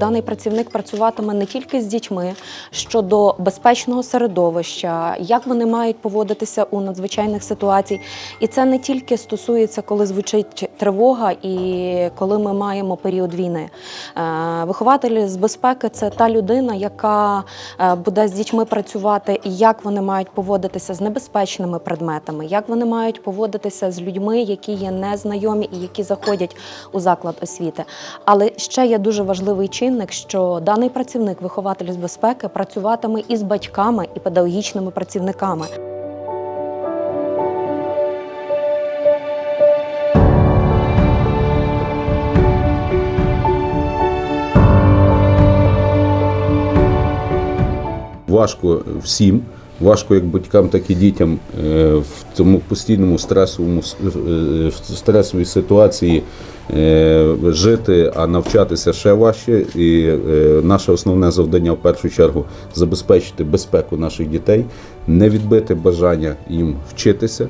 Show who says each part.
Speaker 1: Даний працівник працюватиме не тільки з дітьми щодо безпечного середовища, як вони мають поводитися у надзвичайних ситуаціях. І це не тільки стосується, коли звучить тривога і коли ми маємо період війни. Е, Вихователь з безпеки це та людина, яка е, буде з дітьми працювати, як вони мають поводитися з небезпечними предметами, як вони мають поводитися з людьми, які є незнайомі і які заходять у заклад освіти. Але ще є дуже важливий чинник, що даний працівник, вихователь з безпеки, працюватиме із батьками і педагогічними працівниками.
Speaker 2: Важко всім, важко як батькам, так і дітям е, в цьому постійному стресовому е, в стресовій ситуації е, жити, а навчатися ще важче. І е, наше основне завдання в першу чергу забезпечити безпеку наших дітей, не відбити бажання їм вчитися.